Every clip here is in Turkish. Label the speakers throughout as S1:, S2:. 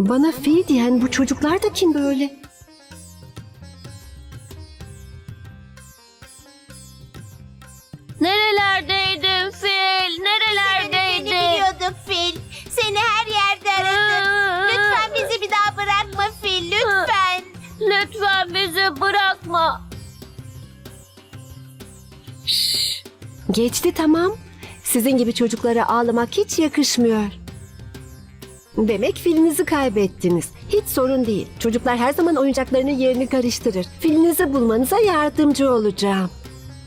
S1: Bana fil diyen bu çocuklar da kim böyle?
S2: Nerelerdeydin fil?
S3: Seni
S2: Nerelerdeydin?
S3: biliyorduk Fil. Seni her yerde aradık. Lütfen bizi bir daha bırakma Fil. Lütfen.
S2: Lütfen bizi bırakma.
S1: Geçti tamam. Sizin gibi çocuklara ağlamak hiç yakışmıyor. Demek filinizi kaybettiniz. Hiç sorun değil. Çocuklar her zaman oyuncaklarının yerini karıştırır. Filinizi bulmanıza yardımcı olacağım.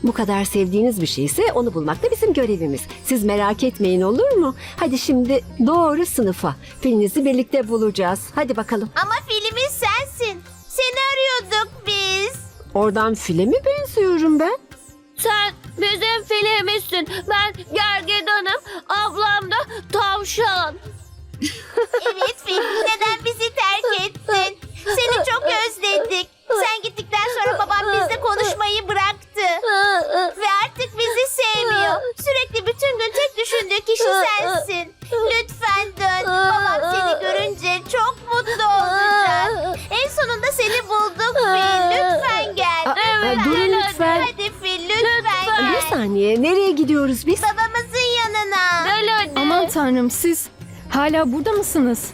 S1: Bu kadar sevdiğiniz bir şeyse onu bulmak da bizim görevimiz. Siz merak etmeyin olur mu? Hadi şimdi doğru sınıfa. Filinizi birlikte bulacağız. Hadi bakalım.
S3: Ama filimiz sensin. Seni arıyorduk biz.
S1: Oradan file mi benziyorum ben?
S2: Sen bizim filimizsin. Ben gergedanım. Ablam
S3: Fil. Neden bizi terk ettin? Seni çok özledik. Sen gittikten sonra babam bizle konuşmayı bıraktı. Ve artık bizi sevmiyor. Sürekli bütün gün tek düşündüğü kişi sensin. Lütfen dön. Babam seni görünce çok mutlu olacak. En sonunda seni bulduk Fil. Lütfen gel.
S2: Evet,
S1: durun lütfen.
S3: Hadi Fil lütfen
S2: Lütfen.
S1: Bir
S3: gel.
S1: saniye. Nereye gidiyoruz biz?
S3: Babamızın yanına.
S4: Aman tanrım siz hala burada mısınız?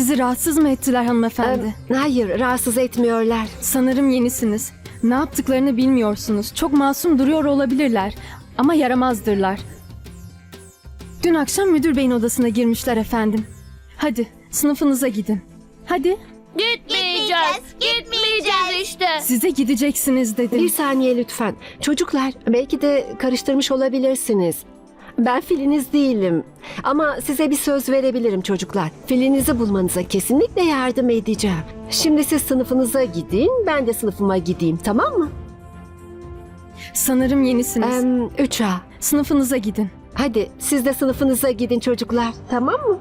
S4: Sizi rahatsız mı ettiler hanımefendi?
S1: Ee, hayır, rahatsız etmiyorlar.
S4: Sanırım yenisiniz. Ne yaptıklarını bilmiyorsunuz. Çok masum duruyor olabilirler. Ama yaramazdırlar. Dün akşam müdür beyin odasına girmişler efendim. Hadi sınıfınıza gidin. Hadi
S2: Gitmeyeceğiz. Gitmeyeceğiz işte.
S4: size gideceksiniz
S1: Bir
S4: dedim.
S1: saniye lütfen. Çocuklar, belki de karıştırmış olabilirsiniz. Ben filiniz değilim. Ama size bir söz verebilirim çocuklar. Filinizi bulmanıza kesinlikle yardım edeceğim. Şimdi siz sınıfınıza gidin, ben de sınıfıma gideyim, tamam mı?
S4: Sanırım yenisiniz.
S1: Em, 3A.
S4: Sınıfınıza gidin.
S1: Hadi siz de sınıfınıza gidin çocuklar, tamam mı?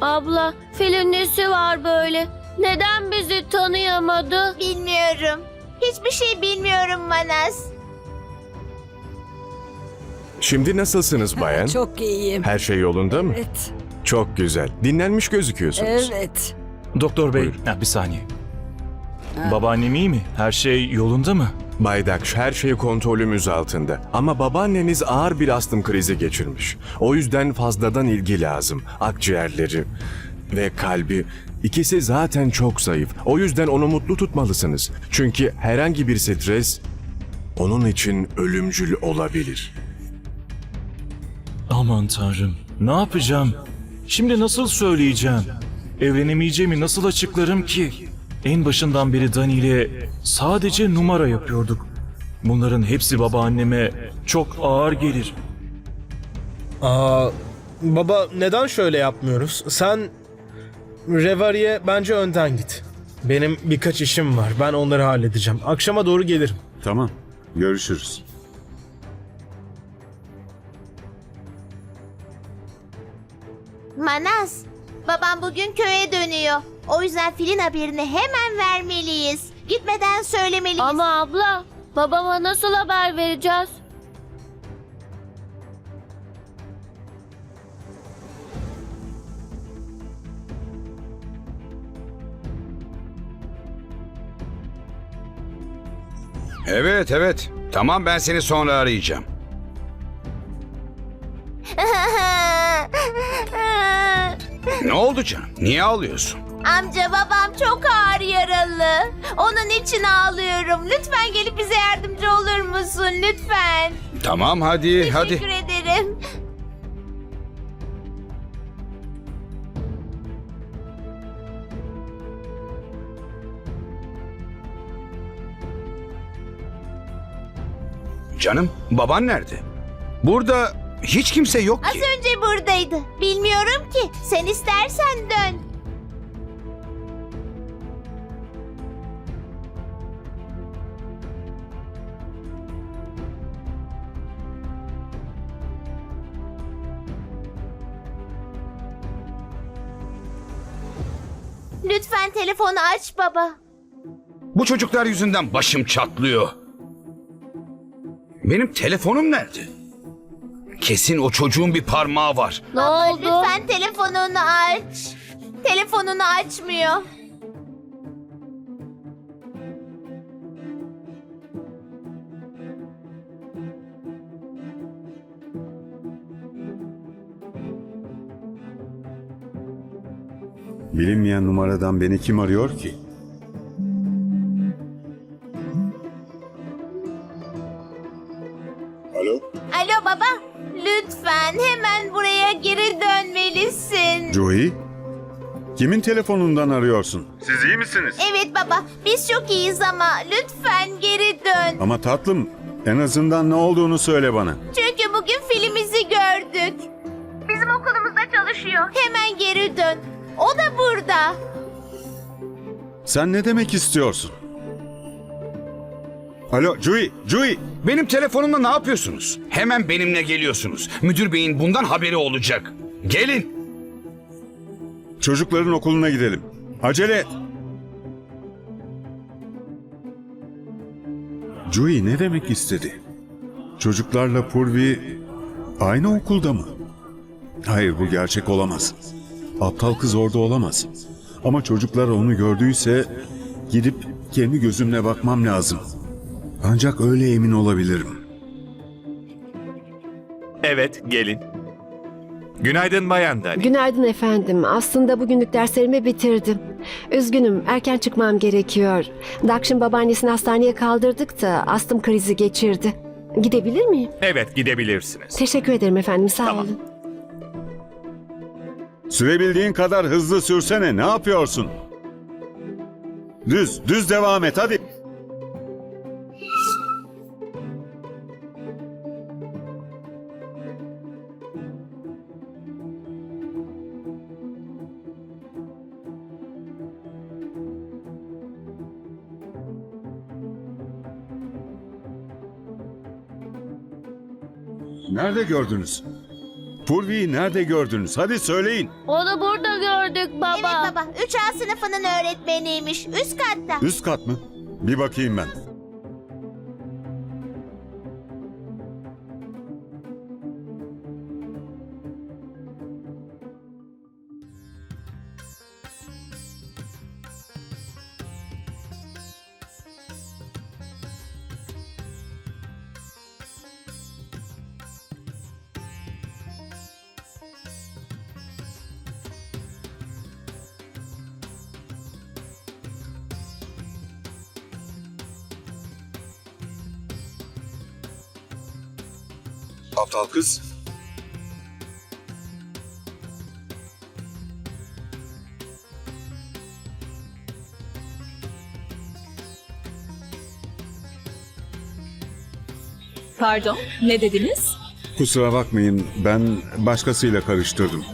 S2: Abla filin nesi var böyle? Neden bizi tanıyamadı?
S3: Bilmiyorum. Hiçbir şey bilmiyorum Manas.
S5: Şimdi nasılsınız bayan?
S6: Çok iyiyim.
S5: Her şey yolunda mı?
S6: Evet.
S5: Çok güzel. Dinlenmiş gözüküyorsunuz.
S6: Evet.
S7: Doktor bey,
S5: Buyur.
S7: ha, bir saniye. Babaannem iyi mi? Her şey yolunda mı?
S5: Bay Dakş, her şey kontrolümüz altında. Ama babaanneniz ağır bir astım krizi geçirmiş. O yüzden fazladan ilgi lazım. Akciğerleri ve kalbi ikisi zaten çok zayıf. O yüzden onu mutlu tutmalısınız. Çünkü herhangi bir stres onun için ölümcül olabilir.
S7: Aman tanrım, ne yapacağım? Şimdi nasıl söyleyeceğim? Evlenemeyeceğimi nasıl açıklarım ki? En başından beri Dani ile sadece numara yapıyorduk. Bunların hepsi babaanneme çok ağır gelir.
S8: Aa, baba neden şöyle yapmıyoruz? Sen Revari'ye bence önden git. Benim birkaç işim var. Ben onları halledeceğim. Akşama doğru gelirim.
S9: Tamam. Görüşürüz.
S3: Manas, babam bugün köye dönüyor. O yüzden filin haberini hemen vermeliyiz. Gitmeden söylemeliyiz.
S2: Ama abla babama nasıl haber vereceğiz?
S10: Evet evet. Tamam ben seni sonra arayacağım. Ne oldu canım? Niye ağlıyorsun?
S3: Amca babam çok ağır yaralı. Onun için ağlıyorum. Lütfen gelip bize yardımcı olur musun? Lütfen.
S10: Tamam hadi hadi.
S3: Teşekkür ederim.
S10: Canım baban nerede? Burada hiç kimse yok
S3: Az
S10: ki.
S3: önce buradaydı. Bilmiyorum ki. Sen istersen dön. Lütfen telefonu aç baba.
S10: Bu çocuklar yüzünden başım çatlıyor. Benim telefonum nerede? Kesin o çocuğun bir parmağı var.
S2: Ne oldu?
S3: lütfen telefonunu aç. Telefonunu açmıyor.
S9: Bilinmeyen numaradan beni kim arıyor ki? Telefonundan arıyorsun? Siz iyi misiniz?
S3: Evet baba. Biz çok iyiyiz ama lütfen geri dön.
S9: Ama tatlım, en azından ne olduğunu söyle bana.
S3: Çünkü bugün filmimizi gördük. Bizim okulumuzda çalışıyor. Hemen geri dön. O da burada.
S9: Sen ne demek istiyorsun? Alo, Joey, Joey!
S10: Benim telefonumla ne yapıyorsunuz? Hemen benimle geliyorsunuz. Müdür beyin bundan haberi olacak. Gelin.
S9: Çocukların okuluna gidelim. Acele et. Joey ne demek istedi? Çocuklarla Purvi aynı okulda mı? Hayır bu gerçek olamaz. Aptal kız orada olamaz. Ama çocuklar onu gördüyse gidip kendi gözümle bakmam lazım. Ancak öyle emin olabilirim.
S6: Evet, gelin. Günaydın Bayan Dani.
S1: Günaydın efendim. Aslında bugünlük derslerimi bitirdim. Üzgünüm, erken çıkmam gerekiyor. Dakşin babaannesini hastaneye kaldırdık da astım krizi geçirdi. Gidebilir miyim?
S6: Evet, gidebilirsiniz.
S1: Teşekkür ederim efendim, sağ
S6: Tamam.
S1: olun.
S9: Sürebildiğin kadar hızlı sürsene. Ne yapıyorsun? Düz, düz devam et hadi. Nerede gördünüz? Purvi'yi nerede gördünüz? Hadi söyleyin.
S2: Onu burada gördük baba.
S3: Evet baba. 3A sınıfının öğretmeniymiş. Üst katta.
S9: Üst kat mı? Bir bakayım ben. Aptal kız.
S11: Pardon, ne dediniz?
S9: Kusura bakmayın ben başkasıyla karıştırdım.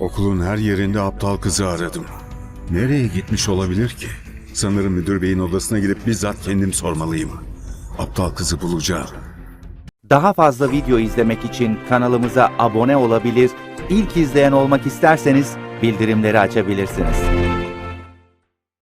S9: Okulun her yerinde aptal kızı aradım. Nereye gitmiş olabilir ki? Sanırım müdür beyin odasına gidip bizzat kendim sormalıyım. Aptal kızı bulacağım.
S12: Daha fazla video izlemek için kanalımıza abone olabilir, ilk izleyen olmak isterseniz bildirimleri açabilirsiniz.